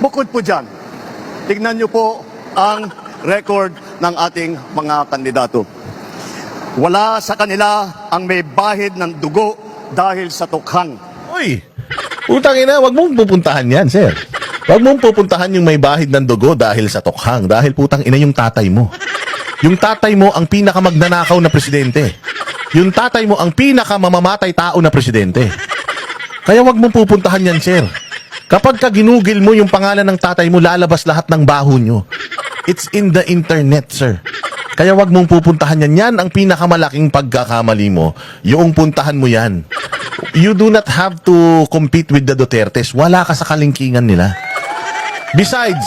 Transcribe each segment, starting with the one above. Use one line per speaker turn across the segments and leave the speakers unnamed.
Bukod po dyan, tignan niyo po ang record ng ating mga kandidato. Wala sa kanila ang may bahid ng dugo dahil sa tukhang.
Uy, utang ina, wag mong pupuntahan yan, sir. Wag mong pupuntahan yung may bahid ng dugo dahil sa tokhang. Dahil putang ina yung tatay mo. Yung tatay mo ang pinakamagnanakaw na presidente. Yung tatay mo ang pinakamamamatay tao na presidente. Kaya wag mong pupuntahan yan, sir. Kapag ka ginugil mo yung pangalan ng tatay mo, lalabas lahat ng baho nyo. It's in the internet, sir. Kaya wag mong pupuntahan yan. Yan ang pinakamalaking pagkakamali mo. Yung puntahan mo yan. You do not have to compete with the Dutertes. Wala ka sa kalingkingan nila. Besides,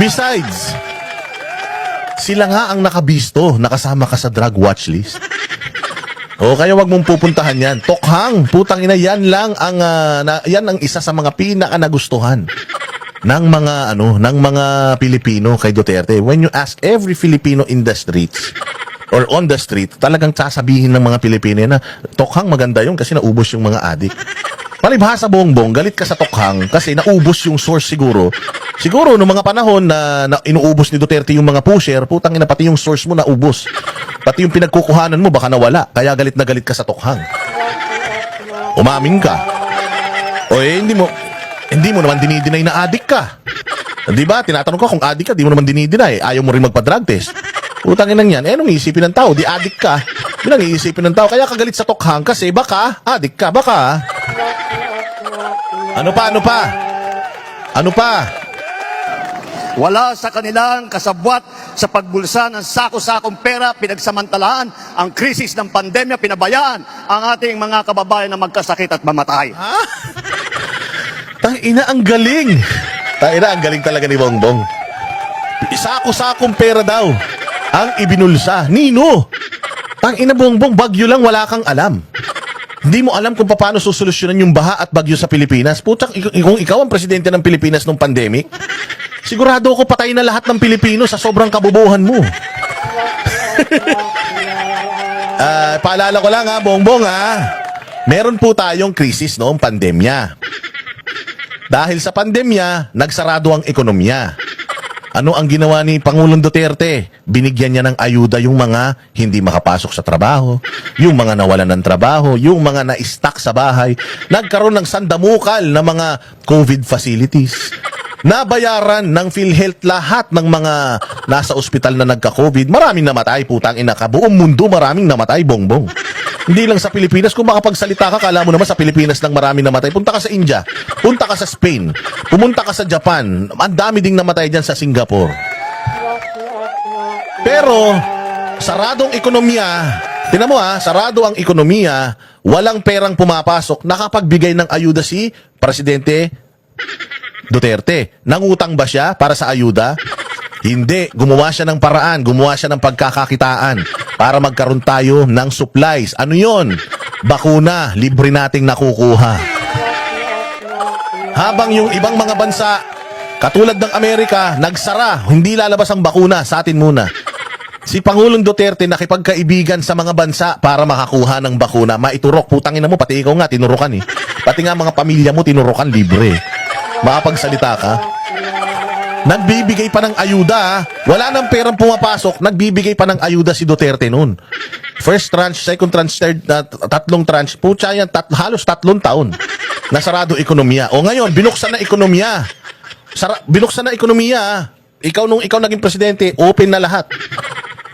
besides, sila nga ang nakabisto, nakasama ka sa drug watch list. O kaya wag mong pupuntahan yan. Tokhang, putang ina, yan lang ang, ah, na, yan ang isa sa mga pinaka nagustuhan ng mga ano ng mga Pilipino kay Duterte. When you ask every Filipino in the streets or on the street talagang sasabihin ng mga Pilipino na tokhang maganda yun kasi naubos yung mga adik. Palibhasa bongbong galit ka sa tokhang kasi naubos yung source siguro. Siguro noong mga panahon na, na inuubos ni Duterte yung mga pusher putang ina pati yung source mo naubos pati yung pinagkukuhanan mo baka nawala kaya galit na galit ka sa tokhang umamin ka o eh, hindi mo, hindi mo naman dinideny na adik ka. Di ba? Tinatanong ko kung adik ka, di mo naman dinideny. Ayaw mo rin magpa-drug test. Utangin lang yan. Eh, anong iisipin ng tao? Di adik ka. Yun ang iisipin ng tao. Kaya kagalit sa tokhang kasi baka, adik ka, baka. Ano pa, ano pa? Ano pa?
Wala sa kanilang kasabwat sa pagbulsa ng sako-sakong pera, pinagsamantalaan ang krisis ng pandemya, pinabayaan ang ating mga kababayan na magkasakit at mamatay.
Tang ina ang galing. Tang ina ang galing talaga ni Bongbong. Sako-sakong pera daw ang ibinulsa. Nino. Tang ina Bongbong, bagyo lang wala kang alam. Hindi mo alam kung paano susolusyonan yung baha at bagyo sa Pilipinas. Putang, ik- kung ikaw ang presidente ng Pilipinas nung pandemic, sigurado ako patay na lahat ng Pilipino sa sobrang kabubuhan mo. Ah, paalala ko lang ha, Bongbong ha. Meron po tayong krisis noong pandemya. Dahil sa pandemya, nagsarado ang ekonomiya. Ano ang ginawa ni Pangulong Duterte? Binigyan niya ng ayuda yung mga hindi makapasok sa trabaho, yung mga nawalan ng trabaho, yung mga na-stuck sa bahay. Nagkaroon ng sandamukal na mga COVID facilities. Nabayaran ng PhilHealth lahat ng mga nasa ospital na nagka-COVID. Maraming namatay, putang ina ka. Buong mundo maraming namatay, bongbong. Hindi lang sa Pilipinas. Kung makapagsalita ka, kala mo naman sa Pilipinas lang marami namatay. Punta ka sa India, punta ka sa Spain, pumunta ka sa Japan. Ang dami ding namatay dyan sa Singapore. Pero, saradong ekonomiya, tinan mo ha, sarado ang ekonomiya, walang perang pumapasok, nakapagbigay ng ayuda si Presidente Duterte. Nangutang ba siya para sa ayuda? Hindi. Gumawa siya ng paraan. Gumawa siya ng pagkakakitaan para magkaroon tayo ng supplies. Ano yon? Bakuna. Libre nating nakukuha. Habang yung ibang mga bansa, katulad ng Amerika, nagsara. Hindi lalabas ang bakuna. Sa atin muna. Si Pangulong Duterte nakipagkaibigan sa mga bansa para makakuha ng bakuna. Maiturok. Putangin na mo, pati ikaw nga, tinurukan eh. Pati nga mga pamilya mo, tinurukan libre. Makapagsalita ka. Nagbibigay pa ng ayuda. Wala nang perang pumapasok, nagbibigay pa ng ayuda si Duterte noon. First tranche, second tranche, third, na tatlong tranche. Pucha yan, tat, halos tatlong taon. Nasarado ekonomiya. O ngayon, binuksan na ekonomiya. Sara, binuksan na ekonomiya. Ikaw nung ikaw naging presidente, open na lahat.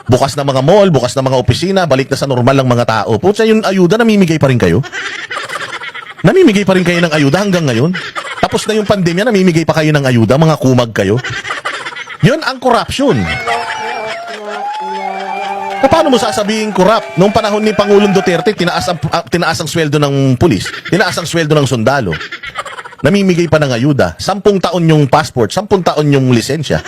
Bukas na mga mall, bukas na mga opisina, balik na sa normal ng mga tao. Pucha, yung ayuda, namimigay pa rin kayo? Namimigay pa rin kayo ng ayuda hanggang ngayon? Tapos na yung pandemya, namimigay pa kayo ng ayuda, mga kumag kayo? Yun ang corruption. Paano mo sasabihin corrupt? Noong panahon ni Pangulong Duterte, tinaas ang, ah, tinaas ang sweldo ng pulis, tinaas ang sweldo ng sundalo. Namimigay pa ng ayuda. Sampung taon yung passport, sampung taon yung lisensya.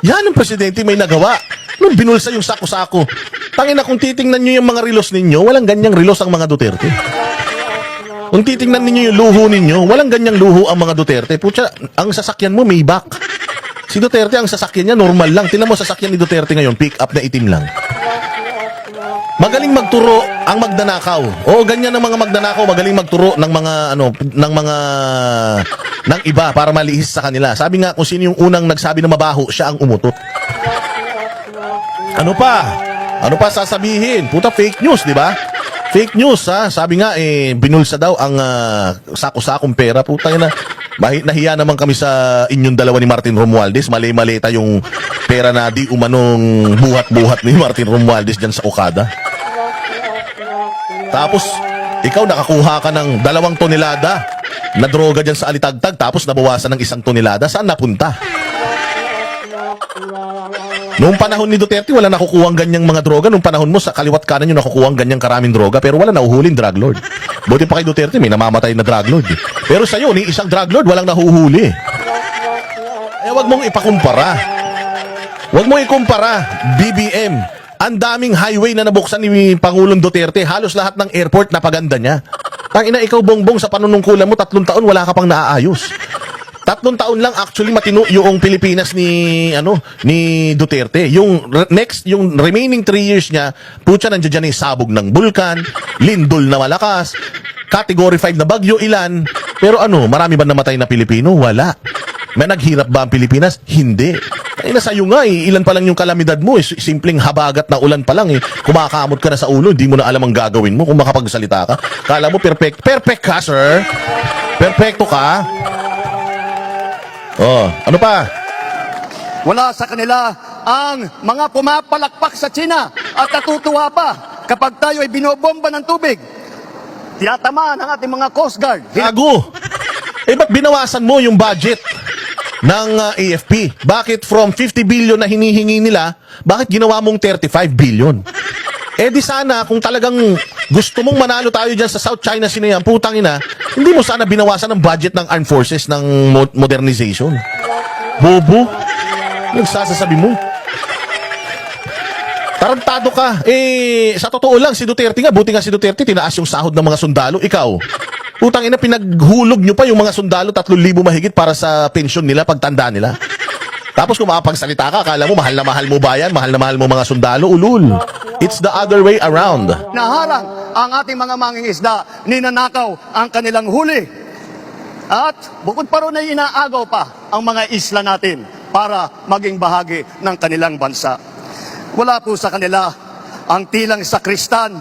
Yan ang presidente may nagawa. Nung binulsa yung sako-sako. Tangin na kung titingnan nyo yung mga relos ninyo, walang ganyang relos ang mga Duterte. Kung titingnan ninyo yung luho ninyo, walang ganyang luho ang mga Duterte. Putya, ang sasakyan mo may back. Si Duterte, ang sasakyan niya normal lang. Tingnan mo sasakyan ni Duterte ngayon, pick up na itim lang. Magaling magturo ang magdanakaw. Oo, ganyan ang mga magdanakaw, magaling magturo ng mga ano, ng mga ng iba para malihis sa kanila. Sabi nga kung sino yung unang nagsabi na mabaho, siya ang umutot. Ano pa? Ano pa sasabihin? Puta fake news, di ba? Fake news, ha? Sabi nga, eh, binulsa daw ang ah, sako-sakong pera. Puta na. Mahi, nahiya naman kami sa inyong dalawa ni Martin Romualdez. Mali-malita yung pera na di umanong buhat-buhat ni Martin Romualdez dyan sa Okada. Tapos, ikaw nakakuha ka ng dalawang tonelada na droga dyan sa alitagtag tapos nabawasan ng isang tonelada. Saan napunta? Noong panahon ni Duterte, wala nakukuha ang ganyang mga droga. Noong panahon mo, sa kaliwat kanan yung nakukuha ang ganyang karaming droga, pero wala nahuhuling drug lord. Buti pa kay Duterte, may namamatay na drug lord. eh. Pero sa'yo, ni isang drug lord, walang nahuhuli. Eh, wag mong ipakumpara. Wag mong ikumpara. BBM. Ang daming highway na nabuksan ni Pangulong Duterte. Halos lahat ng airport na paganda niya. Tangina, ikaw bongbong sa panunungkulan mo, tatlong taon wala ka pang naaayos. Tatlong taon lang actually matino yung Pilipinas ni ano ni Duterte. Yung next yung remaining three years niya, putya nandiyan yung sabog ng bulkan, lindol na malakas, category 5 na bagyo ilan. Pero ano, marami ba namatay na Pilipino? Wala. May naghirap ba ang Pilipinas? Hindi. Ay sa'yo nga eh, ilan pa lang yung kalamidad mo eh. Simpleng habagat na ulan pa lang eh. Kumakamot ka na sa ulo, hindi mo na alam ang gagawin mo kung makapagsalita ka. Kala mo perfect. Perfect ka, sir. Perfecto ka. Oh, ano pa?
Wala sa kanila ang mga pumapalakpak sa China at natutuwa pa kapag tayo ay binobomba ng tubig. Tinatamaan ang ating mga Coast Guard.
Gago. Eh, ba't binawasan mo yung budget ng uh, AFP? Bakit from 50 billion na hinihingi nila, bakit ginawa mong 35 billion? Eh di sana, kung talagang gusto mong manalo tayo dyan sa South China Sea na yan, putang ina, hindi mo sana binawasan ang budget ng armed forces ng mo- modernization. Bobo. Yung sasasabi mo. Tarantado ka. Eh, sa totoo lang, si Duterte nga, buti nga si Duterte, tinaas yung sahod ng mga sundalo. Ikaw, putang ina, pinaghulog nyo pa yung mga sundalo, 3,000 mahigit para sa pensyon nila, pagtanda nila. Tapos kung makapagsalita ka, akala mo mahal na mahal mo bayan, mahal na mahal mo mga sundalo, ulul. It's the other way around.
Naharang ang ating mga mangingisda, ninanakaw ang kanilang huli. At bukod pa ron ay inaagaw pa ang mga isla natin para maging bahagi ng kanilang bansa. Wala po sa kanila ang tilang sakristan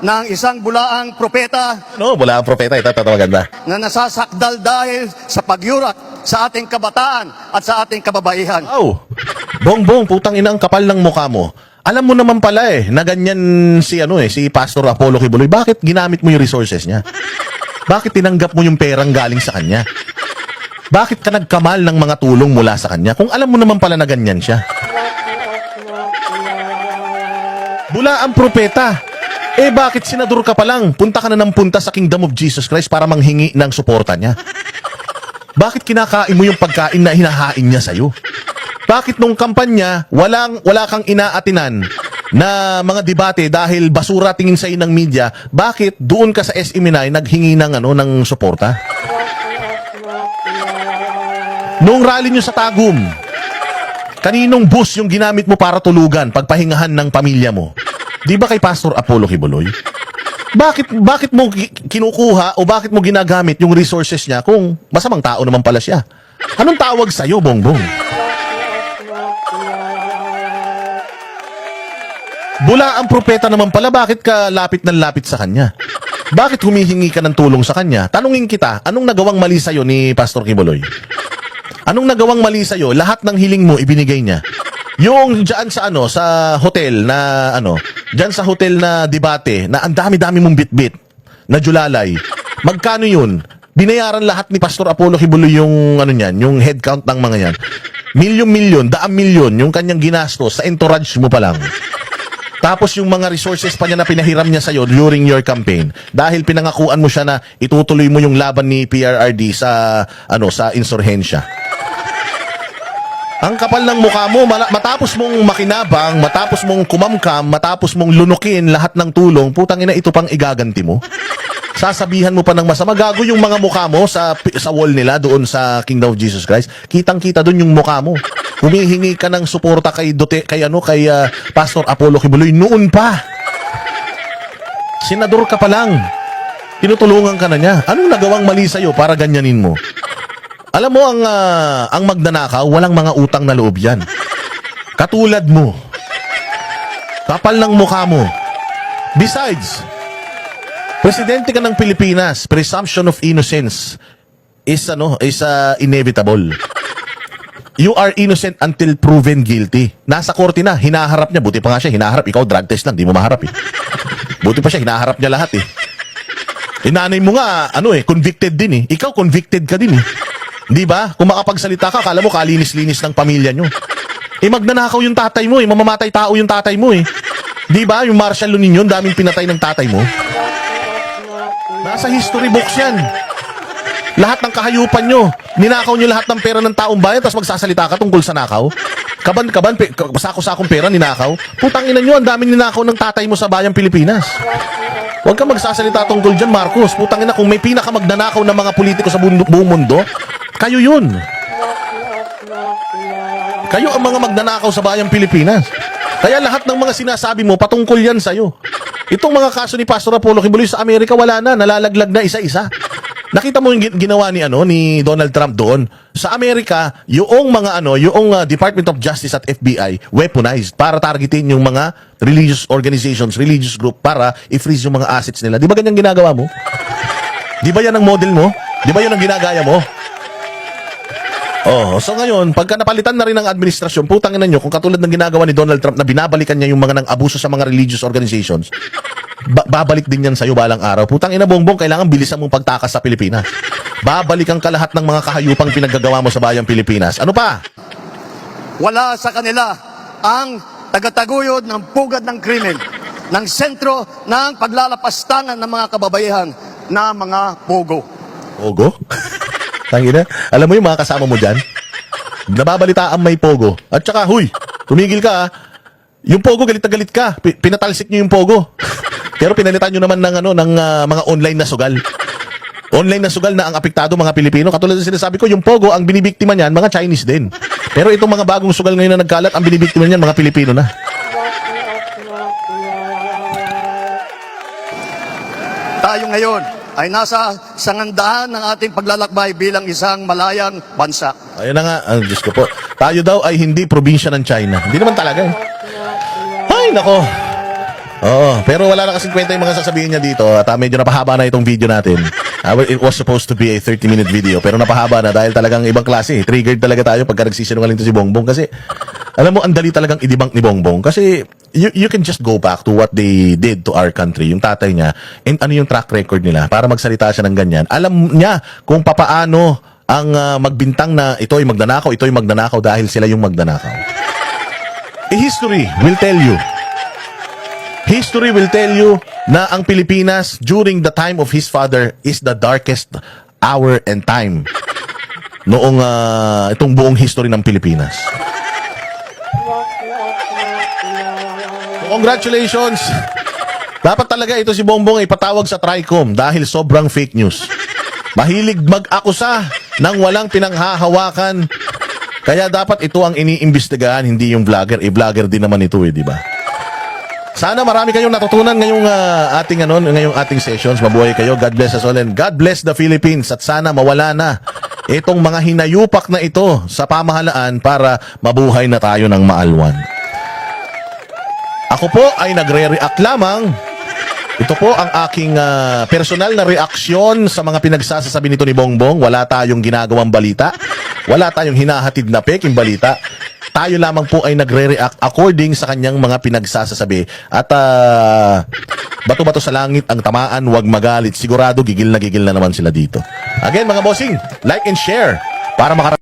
ng isang bulaang propeta
No, wala ang propeta, ito, ito, maganda.
na nasasakdal dahil sa pagyurak sa ating kabataan at sa ating kababaihan.
Wow! Bongbong, putang ina ang kapal ng mukha mo. Alam mo naman pala eh, na ganyan si ano eh, si Pastor Apollo Kibuloy. Bakit ginamit mo yung resources niya? Bakit tinanggap mo yung perang galing sa kanya? Bakit ka nagkamal ng mga tulong mula sa kanya? Kung alam mo naman pala na ganyan siya. Bula ang propeta. Eh bakit senador ka pa lang? Punta ka na ng punta sa Kingdom of Jesus Christ para manghingi ng suporta niya. Bakit kinakain mo yung pagkain na hinahain niya sa'yo? Bakit nung kampanya, walang, wala kang inaatinan na mga debate dahil basura tingin sa ng media, bakit doon ka sa SMNI naghingi ng, ano, ng suporta? Nung rally nyo sa Tagum, kaninong bus yung ginamit mo para tulugan, pagpahingahan ng pamilya mo? Di ba kay Pastor Apollo Kibuloy? Bakit bakit mo ki- kinukuha o bakit mo ginagamit yung resources niya kung masamang tao naman pala siya? Anong tawag sa iyo, Bongbong? Bula ang propeta naman pala, bakit ka lapit ng lapit sa kanya? Bakit humihingi ka ng tulong sa kanya? Tanungin kita, anong nagawang mali sa'yo ni Pastor Kibuloy? Anong nagawang mali sa'yo? Lahat ng hiling mo ibinigay niya. Yung dyan sa ano, sa hotel na ano, dyan sa hotel na debate na ang dami-dami mong bitbit na julalay. Magkano yun? Binayaran lahat ni Pastor Apollo Kibuloy yung ano niyan, yung head count ng mga yan. Milyon-milyon, daang milyon yung kanyang ginastos sa entourage mo pa lang. Tapos yung mga resources pa niya na pinahiram niya sa'yo during your campaign. Dahil pinangakuan mo siya na itutuloy mo yung laban ni PRRD sa, ano, sa insurhensya. Ang kapal ng mukha mo, matapos mong makinabang, matapos mong kumamkam, matapos mong lunukin lahat ng tulong, putang ina, ito pang igaganti mo. Sasabihan mo pa ng masama, gago yung mga mukha mo sa, sa wall nila doon sa Kingdom of Jesus Christ. Kitang-kita doon yung mukha mo. Humihingi ka ng suporta kay Dute, kay ano, kay ah, Pastor Apollo Kibuloy noon pa. Senador ka pa lang. Tinutulungan ka na niya. Anong nagawang mali sa'yo para ganyanin mo? Alam mo, ang, ah, ang magnanakaw, walang mga utang na loob yan. Katulad mo. Kapal ng mukha mo. Besides, presidente ka ng Pilipinas, presumption of innocence is ano, is ah, inevitable. You are innocent until proven guilty. Nasa korte na, hinaharap niya. Buti pa nga siya, hinaharap. Ikaw, drug test lang, di mo maharap eh. Buti pa siya, hinaharap niya lahat eh. Inanay mo nga, ano eh, convicted din eh. Ikaw, convicted ka din eh. Di ba? Kung makapagsalita ka, kala mo kalinis-linis ng pamilya nyo. Eh, magnanakaw yung tatay mo eh. Mamamatay tao yung tatay mo eh. Di ba? Yung martial law ninyo, daming pinatay ng tatay mo. Nasa history books yan. Lahat ng kahayupan nyo. Ninakaw nyo lahat ng pera ng taong bayan tapos magsasalita ka tungkol sa nakaw. Kaban-kaban, sako-sakong pera, ninakaw. Putang ina nyo, ang daming ninakaw ng tatay mo sa bayang Pilipinas. Huwag ka magsasalita tungkol dyan, Marcos. Putang ina, kung may pinaka magnanakaw ng mga politiko sa buong, buong mundo, kayo yun. Kayo ang mga magnanakaw sa bayang Pilipinas. Kaya lahat ng mga sinasabi mo, patungkol yan sa'yo. Itong mga kaso ni Pastor Apollo Kibuloy sa Amerika, wala na. Nalalaglag na isa-isa. Nakita mo yung gin- ginawa ni ano ni Donald Trump doon. Sa Amerika, yung mga ano, yung uh, Department of Justice at FBI weaponized para targetin yung mga religious organizations, religious group para i-freeze yung mga assets nila. Di ba ganyan ginagawa mo? Di ba yan ang model mo? Di ba yun ang ginagaya mo? Oh, so ngayon, pagka napalitan na rin ng administrasyon, putang ina nyo, kung katulad ng ginagawa ni Donald Trump na binabalikan niya yung mga nang abuso sa mga religious organizations, ba- babalik din yan sa'yo balang araw. Putang ina bongbong, kailangan bilisan mong pagtakas sa Pilipinas. Babalikan ka lahat ng mga kahayupang pinaggagawa mo sa bayang Pilipinas. Ano pa?
Wala sa kanila ang tagataguyod ng pugad ng krimen, ng sentro ng paglalapastangan ng mga kababaihan na mga pogo.
Pogo? Tangina. Alam mo yung mga kasama mo dyan? Nababalitaan may pogo. At saka, huy, tumigil ka ah. Yung pogo, galit na galit ka. Pi- pinatalsik nyo yung pogo. Pero pinalitan nyo naman ng, ano, ng ah, mga online na sugal. Online na sugal na ang apektado mga Pilipino. Katulad ng sinasabi ko, yung pogo, ang binibiktima niyan, mga Chinese din. Pero itong mga bagong sugal ngayon na nagkalat, ang binibiktima niyan, mga Pilipino na.
Tayo ngayon ay nasa sangandahan ng ating paglalakbay bilang isang malayang bansa.
Ayun na nga, ang Diyos ko po. Tayo daw ay hindi probinsya ng China. Hindi naman talaga eh. Ay, nako. Oo, pero wala na kasing kwenta yung mga sasabihin niya dito at ah, medyo napahaba na itong video natin. Well, it was supposed to be a 30-minute video pero napahaba na dahil talagang ibang klase. eh. Triggered talaga tayo pagka nagsisinungaling to si Bongbong kasi alam mo, ang dali talagang idibang ni Bongbong kasi you, you can just go back to what they did to our country, yung tatay niya, and ano yung track record nila para magsalita siya ng ganyan. Alam niya kung papaano ang ah, magbintang na ito ay magnanakaw, ito ay magnanakaw dahil sila yung magnanakaw. Eh, history will tell you History will tell you na ang Pilipinas during the time of his father is the darkest hour and time noong ah, itong buong history ng Pilipinas. Congratulations! Dapat talaga ito si Bongbong ay patawag sa TRICOM dahil sobrang fake news. Mahilig mag-akusa ng walang pinanghahawakan. Kaya dapat ito ang iniimbestigahan, hindi yung vlogger. Eh, vlogger din naman ito eh, di ba? Sana marami kayong natutunan ngayong ah, ating ano, ngayong ating sessions. Mabuhay kayo. God bless us all and God bless the Philippines at sana mawala na itong mga hinayupak na ito sa pamahalaan para mabuhay na tayo ng maalwan. Ako po ay nagre-react lamang. Ito po ang aking ah, personal na reaksyon sa mga pinagsasasabi nito ni Bongbong. Wala tayong ginagawang balita. Wala tayong hinahatid na peking balita. Tayo lamang po ay nagre-react according sa kanyang mga pinagsasasabi. At ah, bato-bato sa langit ang tamaan, wag magalit. Sigurado gigil na gigil na naman sila dito. Again mga bossing, like and share para makarating